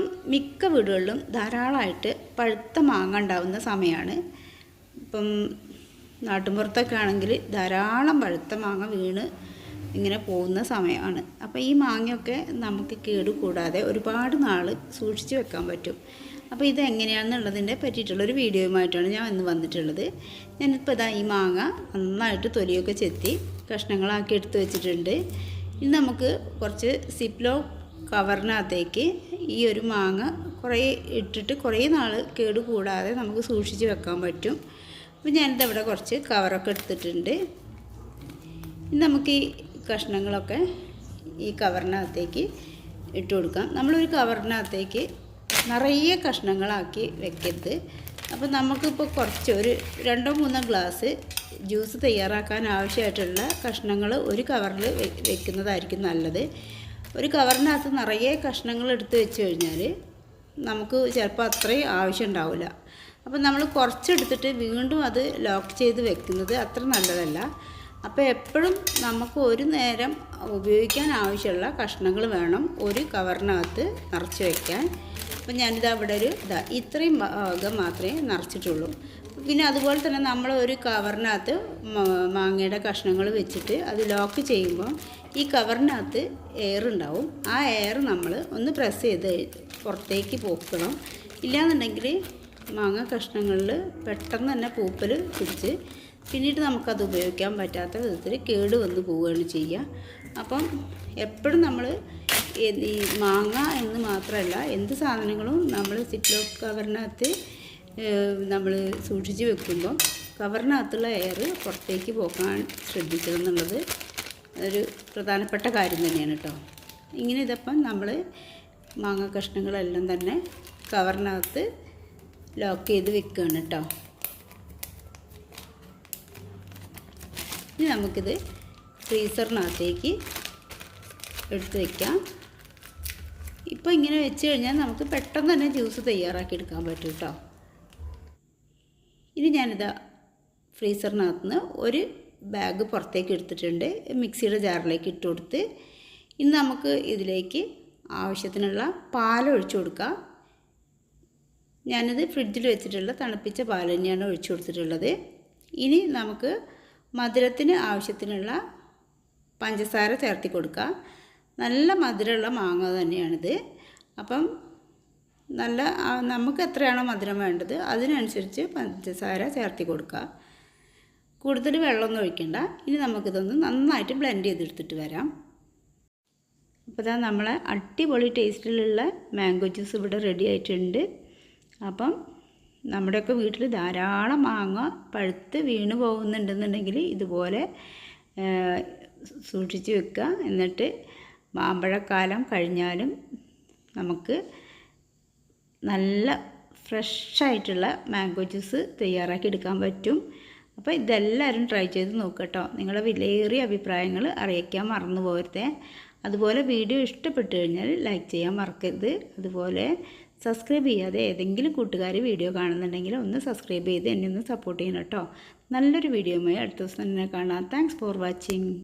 ഇപ്പം മിക്ക വീടുകളിലും ധാരാളമായിട്ട് പഴുത്ത മാങ്ങ ഉണ്ടാകുന്ന സമയമാണ് ഇപ്പം നാട്ടുമ്പുറത്തൊക്കെ ആണെങ്കിൽ ധാരാളം പഴുത്ത മാങ്ങ വീണ് ഇങ്ങനെ പോകുന്ന സമയമാണ്. അപ്പോൾ ഈ മാങ്ങയൊക്കെ നമുക്ക് കേട് കൂടാതെ ഒരുപാട് നാൾ സൂക്ഷിച്ച് വെക്കാൻ പറ്റും. അപ്പോൾ ഇത് എങ്ങനെയാണെന്നുള്ളതിന്റെ പറ്റിയിട്ടുള്ളൊരു വീഡിയോയുമായിട്ടാണ് ഞാൻ ഇന്ന് വന്നിട്ടുള്ളത്. ഞാനിപ്പോൾ ഇതാ ഈ മാങ്ങ നന്നായിട്ട് തൊലിയൊക്കെ ചെത്തി കഷ്ണങ്ങളാക്കി എടുത്ത് വെച്ചിട്ടുണ്ട്. ഇനി നമുക്ക് കുറച്ച് സിപ്ലോ കവറിനകത്തേക്ക് ഈ ഒരു മാങ്ങ കുറേ ഇട്ടിട്ട് കുറേ നാൾ കേട് കൂടാതെ നമുക്ക് സൂക്ഷിച്ച് വെക്കാൻ പറ്റും. അപ്പോൾ ഞാനിത് ഇവിടെ കുറച്ച് കവറൊക്കെ എടുത്തിട്ടുണ്ട്. ഇനി നമുക്ക് ഈ കഷ്ണങ്ങളൊക്കെ ഈ കവറിനകത്തേക്ക് ഇട്ട് കൊടുക്കാം. നമ്മളൊരു കവറിനകത്തേക്ക് നിറയെ കഷ്ണങ്ങളാക്കി വെക്കരുത്. അപ്പോൾ നമുക്കിപ്പോൾ കുറച്ച് ഒരു രണ്ടോ മൂന്നോ ഗ്ലാസ് ജ്യൂസ് തയ്യാറാക്കാൻ ആവശ്യമായിട്ടുള്ള കഷ്ണങ്ങൾ ഒരു കവറിൽ വെക്കുന്നതായിരിക്കും നല്ലത്. ഒരു കവറിനകത്ത് നിറയെ കഷ്ണങ്ങൾ എടുത്ത് വെച്ച് കഴിഞ്ഞാൽ നമുക്ക് ചിലപ്പോൾ അത്രയും ആവശ്യം ഉണ്ടാവില്ല അപ്പം നമ്മൾ കുറച്ചെടുത്തിട്ട് വീണ്ടും അത് ലോക്ക് ചെയ്ത് വെക്കുന്നത് അത്ര നല്ലതല്ല. അപ്പോൾ എപ്പോഴും നമുക്ക് ഒരു നേരം ഉപയോഗിക്കാൻ ആവശ്യമുള്ള കഷ്ണങ്ങൾ വേണം ഒരു കവറിനകത്ത് നിറച്ച് വയ്ക്കാൻ അപ്പം ഞാനിത് അവിടെ ഒരു ഇതാ ഇത്രയും ഭാഗം മാത്രമേ നിറച്ചിട്ടുള്ളൂ. പിന്നെ അതുപോലെ തന്നെ നമ്മൾ ഒരു കവറിനകത്ത് മാങ്ങയുടെ കഷ്ണങ്ങൾ വെച്ചിട്ട് അത് ലോക്ക് ചെയ്യുമ്പോൾ ഈ കവറിനകത്ത് എയർ ഉണ്ടാവും. ആ എയർ നമ്മൾ ഒന്ന് പ്രസ് ചെയ്ത് പുറത്തേക്ക് പോക്കണം. ഇല്ലാന്നുണ്ടെങ്കിൽ മാങ്ങ കഷ്ണങ്ങളിൽ പെട്ടെന്ന് തന്നെ പൂപ്പൽ പിടിച്ച് പിന്നീട് നമുക്കത് ഉപയോഗിക്കാൻ പറ്റാത്ത വിധത്തിൽ കേട് വന്ന് പോവുകയാണ് ചെയ്യുക. അപ്പം എപ്പോഴും നമ്മൾ ഈ മാങ്ങ എന്ന് മാത്രമല്ല എന്ത് സാധനങ്ങളും നമ്മൾ സിപ്ലോ കവറിനകത്ത് നമ്മൾ സൂക്ഷിച്ച് വെക്കുമ്പോൾ കവറിനകത്തുള്ള എയർ പുറത്തേക്ക് പോകാൻ ശ്രദ്ധിക്കണം എന്നുള്ളത് ഒരു പ്രധാനപ്പെട്ട കാര്യം തന്നെയാണ് കേട്ടോ. ഇങ്ങനെ ഇതപ്പം നമ്മൾ മാങ്ങ കഷ്ണങ്ങളെല്ലാം തന്നെ കവറിനകത്ത് ലോക്ക് ചെയ്ത് വെക്കുകയാണ് കേട്ടോ. ഇനി നമുക്കിത് ഫ്രീസറിനകത്തേക്ക് എടുത്ത് വയ്ക്കാം ഇപ്പോൾ ഇങ്ങനെ വെച്ച് കഴിഞ്ഞാൽ നമുക്ക് പെട്ടെന്ന് തന്നെ ജ്യൂസ് തയ്യാറാക്കി എടുക്കാൻ പറ്റും കേട്ടോ. ഇനി ഞാനിത് ഫ്രീസറിനകത്ത് നിന്ന് ഒരു ബാഗ് പുറത്തേക്ക് എടുത്തിട്ടുണ്ട്. മിക്സിയുടെ ജാറിലേക്ക് ഇട്ട് കൊടുത്ത് ഇനി നമുക്ക് ഇതിലേക്ക് ആവശ്യത്തിനുള്ള പാൽ ഒഴിച്ചു കൊടുക്കാം. ഞാനിത് ഫ്രിഡ്ജിൽ വെച്ചിട്ടുള്ള തണുപ്പിച്ച പാൽ തന്നെയാണ് ഒഴിച്ചു കൊടുത്തിട്ടുള്ളത്. ഇനി നമുക്ക് മധുരത്തിന് ആവശ്യത്തിനുള്ള പഞ്ചസാര ചേർത്തി കൊടുക്കാം. നല്ല മധുരമുള്ള മാങ്ങ തന്നെയാണിത്. അപ്പം നല്ല നമുക്ക് എത്രയാണോ മധുരം വേണ്ടത് അതിനനുസരിച്ച് പഞ്ചസാര ചേർത്തി കൊടുക്കുക. കൂടുതൽ വെള്ളമൊന്നും ഒഴിക്കണ്ട. ഇനി നമുക്കിതൊന്ന് നന്നായിട്ട് ബ്ലെൻഡ് ചെയ്തെടുത്തിട്ട് വരാം. അപ്പോൾ ഇതാ നമ്മളെ അടിപൊളി ടേസ്റ്റിലുള്ള മാംഗോ ജ്യൂസ് ഇവിടെ റെഡി ആയിട്ടുണ്ട്. അപ്പം നമ്മുടെയൊക്കെ വീട്ടിൽ ധാരാളം മാങ്ങ പഴുത്ത് വീണ് പോകുന്നുണ്ടെന്നുണ്ടെങ്കിൽ ഇതുപോലെ സൂക്ഷിച്ച് വെക്കുക. എന്നിട്ട് മാമ്പഴക്കാലം കഴിഞ്ഞാലും നമുക്ക് നല്ല ഫ്രഷായിട്ടുള്ള മാംഗോ ജ്യൂസ് തയ്യാറാക്കി എടുക്കാൻ പറ്റും. അപ്പോൾ ഇതെല്ലാവരും ട്രൈ ചെയ്ത് നോക്കട്ടോ. നിങ്ങളുടെ വിലയേറിയ അഭിപ്രായങ്ങൾ അറിയിക്കാൻ മറന്നു പോകരുതേ. അതുപോലെ വീഡിയോ ഇഷ്ടപ്പെട്ടു കഴിഞ്ഞാൽ ലൈക്ക് ചെയ്യാൻ മറക്കരുത്. അതുപോലെ സബ്സ്ക്രൈബ് ചെയ്യാതെ ഏതെങ്കിലും കൂട്ടുകാർ വീഡിയോ കാണുന്നുണ്ടെങ്കിൽ ഒന്ന് സബ്സ്ക്രൈബ് ചെയ്ത് എന്നെ ഒന്ന് സപ്പോർട്ട് ചെയ്യണം കേട്ടോ. നല്ലൊരു വീഡിയോയുമായി അടുത്ത ദിവസം തന്നെ കാണാം. Thanks for watching